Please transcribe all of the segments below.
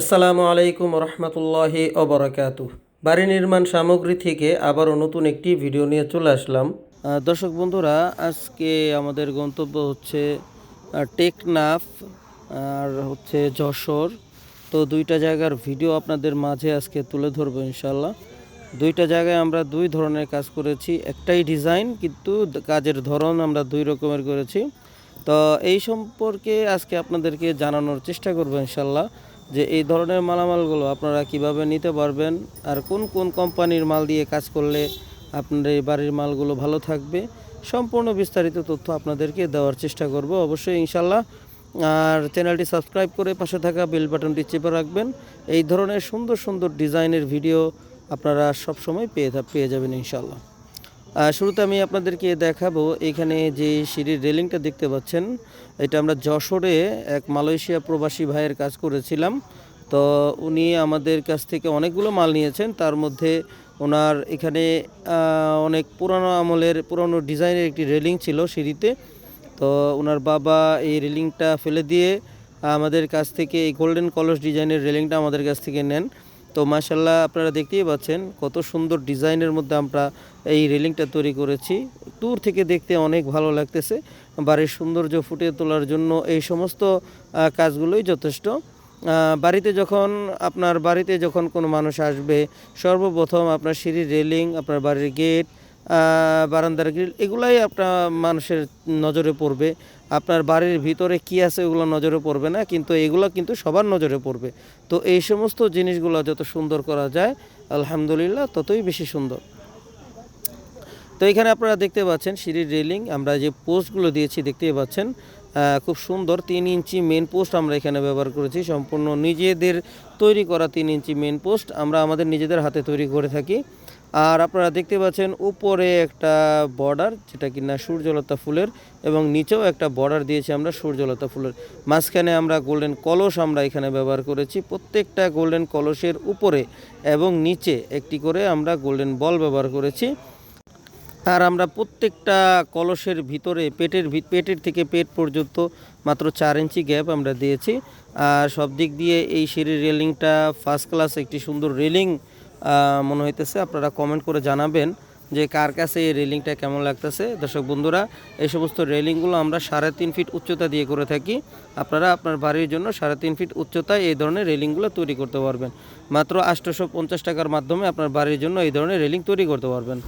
আসসালামু আলাইকুম রহমতুল্লাহি অবরাকাতু বাড়ি নির্মাণ সামগ্রী থেকে আবারও নতুন একটি ভিডিও নিয়ে চলে আসলাম। দর্শক বন্ধুরা, আজকে আমাদের গন্তব্য হচ্ছে টেকনাফ আর হচ্ছে যশোর। তো দুইটা জায়গার ভিডিও আপনাদের মাঝে আজকে তুলে ধরবো ইনশাল্লাহ দুইটা জায়গায় আমরা দুই ধরনের কাজ করেছি। একটাই ডিজাইন, কিন্তু কাজের ধরন আমরা দুই রকমের করেছি। তো এই সম্পর্কে আজকে আপনাদেরকে জানানোর চেষ্টা করব ইনশাল্লাহ যে এই ধরনের মালামালগুলো আপনারা কীভাবে নিতে পারবেন আর কোন কোন কোম্পানির মাল দিয়ে কাজ করলে আপনার এই বাড়ির মালগুলো ভালো থাকবে, সম্পূর্ণ বিস্তারিত তথ্য আপনাদেরকে দেওয়ার চেষ্টা করব অবশ্যই ইনশাল্লাহ আর চ্যানেলটি সাবস্ক্রাইব করে পাশে থাকা বেল বাটনটি চেপে রাখবেন। এই ধরনের সুন্দর সুন্দর ডিজাইনের ভিডিও আপনারা সবসময় পেয়ে পেয়ে যাবেন ইনশাল্লাহ শুরুতে আমি আপনাদেরকে দেখাবো এখানে যে সিঁড়ির রেলিংটা দেখতে পাচ্ছেন, এটা আমরা যশোরে এক মালয়েশিয়া প্রবাসী ভাইয়ের কাজ করেছিলাম। তো উনি আমাদের কাছ থেকে অনেকগুলো মাল নিয়েছেন, তার মধ্যে ওনার এখানে অনেক পুরানো আমলের, পুরানো ডিজাইনের একটি রেলিং ছিল সিঁড়িতে। তো ওনার বাবা এই রেলিংটা ফেলে দিয়ে আমাদের কাছ থেকে এই গোল্ডেন কলস ডিজাইনের রেলিংটা আমাদের কাছ থেকে নেন। তো মাশাল্লাহ আপনারা দেখতেই পাচ্ছেন কত সুন্দর ডিজাইনের মধ্যে আমরা এই রেলিংটা তৈরি করেছি। দূর থেকে দেখতে অনেক ভালো লাগতেছে। বাড়ির সৌন্দর্য ফুটিয়ে তোলার জন্য এই সমস্ত কাজগুলোই যথেষ্ট। বাড়িতে যখন আপনার বাড়িতে যখন কোনো মানুষ আসবে, সর্বপ্রথম আপনার সিঁড়ির রেলিং, আপনার বাড়ির গেট বারান্দার গ্রিল, এগুলাই আপনার মানুষের নজরে পড়বে। আপনার বাড়ির ভিতরে কি আছে ওগুলো নজরে পড়বে না, কিন্তু এগুলো কিন্তু সবার নজরে পড়বে। তো এই সমস্ত জিনিসগুলো যত সুন্দর করা যায়, আলহামদুলিল্লাহ ততই বেশি সুন্দর। তো এখানে আপনারা দেখতে পাচ্ছেন সিঁড়ির রেলিং, আমরা যে পোস্টগুলো দিয়েছি দেখতেই পাচ্ছেন খুব সুন্দর তিন ইঞ্চি মেন পোস্ট আমরা এখানে ব্যবহার করেছি, সম্পূর্ণ নিজেদের তৈরি করা তিন ইঞ্চি মেন পোস্ট আমরা আমাদের নিজেদের হাতে তৈরি করে থাকি। আর আপনারা দেখতে পাচ্ছেন উপরে একটা বর্ডার যেটা কিনা সূর্যলতা ফুলের, এবং নিচেও একটা বর্ডার দিয়েছি আমরা সূর্যলতা ফুলের। মাঝখানে আমরা গোল্ডেন কলস আমরা এখানে ব্যবহার করেছি, প্রত্যেকটা গোল্ডেন কলসের উপরে এবং নিচে একটি করে আমরা গোল্ডেন বল ব্যবহার করেছি। আর আমরা প্রত্যেকটা কলসের ভিতরে, পেটের পেটের থেকে পেট পর্যন্ত মাত্র চার ইঞ্চি গ্যাপ আমরা দিয়েছি। আর সব দিক দিয়ে এই সিঁড়ির রেলিংটা ফার্স্ট ক্লাস একটি সুন্দর রেলিং মনে হইতেছে, আপনারা কমেন্ট করে জানাবেন যে কার কাছে এই রেলিংটা কেমন লাগতেছে। দর্শক বন্ধুরা, এই সমস্ত রেলিংগুলো আমরা সাড়ে তিন ফিট উচ্চতা দিয়ে করে থাকি। আপনারা আপনার বাড়ির জন্য সাড়ে তিন ফিট উচ্চতায় এই ধরনের রেলিংগুলো তৈরি করতে পারবেন। মাত্র আটশোশো পঞ্চাশ টাকার মাধ্যমে আপনার বাড়ির জন্য এই ধরনের রেলিং তৈরি করতে পারবেন।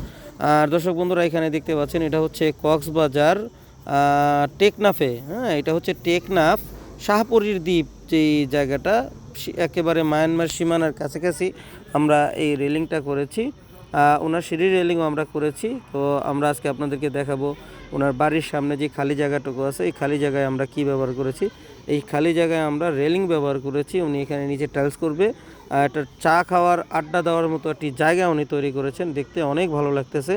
আর দর্শক বন্ধুরা, এখানে দেখতে পাচ্ছেন, এটা হচ্ছে কক্সবাজার টেকনাফে। হ্যাঁ এটা হচ্ছে টেকনাফ, শাহপুরীর দ্বীপ যেই জায়গাটা একেবারে মায়ানমার সীমানার কাছাকাছি আমরা এই রেলিংটা করেছি। ওনার সিঁড়ি রেলিংও আমরা করেছি। তো আমরা আজকে আপনাদেরকে দেখাবো ওনার বাড়ির সামনে যে খালি জায়গাটুকু আছে, এই খালি জায়গায় আমরা কি ব্যবহার করেছি? এই খালি জায়গায় আমরা রেলিং ব্যবহার করেছি। উনি এখানে নিচে টাইলস করবে। আর একটা চা খাওয়ার আড্ডা দেওয়ার মতো একটি জায়গা উনি তৈরি করেছেন। দেখতে অনেক ভালো লাগতেছে।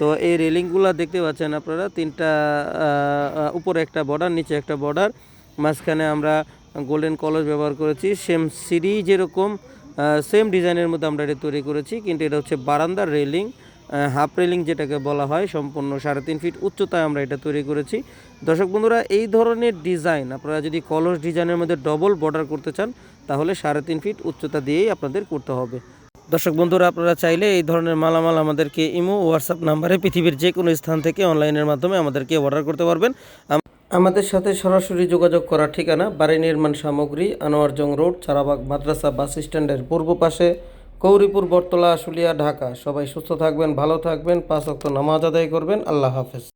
তো এই রেলিংগুলো দেখতে পাচ্ছেন আপনারা। তিনটা উপরে একটা বর্ডার, নিচে একটা বর্ডার। মাঝখানে আমরা গোল্ডেন কলস ব্যবহার করেছি সেম সিঁড়ি যেরকম সেম ডিজাইনের মধ্যে আমরা এটা তৈরি করেছি, কিন্তু এটা হচ্ছে বারান্দার রেলিং হাফ রেলিং যেটাকে বলা হয়, সম্পূর্ণ সাড়ে তিন ফিট উচ্চতায় আমরা এটা তৈরি করেছি। দর্শক বন্ধুরা, এই ধরনের ডিজাইন আপনারা যদি কলস ডিজাইনের মধ্যে ডবল বর্ডার করতে চান, তাহলে সাড়ে তিন ফিট উচ্চতা দিয়েই আপনাদের করতে হবে। দর্শক বন্ধুরা, আপনারা চাইলে এই ধরনের মালামাল আমাদেরকে ইমো, হোয়াটসঅ্যাপ নাম্বারে পৃথিবীর যে কোনো স্থান থেকে অনলাইনের মাধ্যমে আমাদেরকে অর্ডার করতে পারবেন। আমাদের সাথে সরাসরি যোগাযোগ করার ঠিকানা বাড়ি নির্মাণ সামগ্রী আনোয়ারজং রোড, চারাবাগ মাদ্রাসা বাস স্ট্যান্ডের পূর্ব পাশে কৌরিপুর বটতলা, আশুলিয়া, ঢাকা। সবাই সুস্থ থাকবেন, ভালো থাকবেন। পাঁচ অক্ট নামাজ আদায় করবেন। আল্লাহ হাফেজ।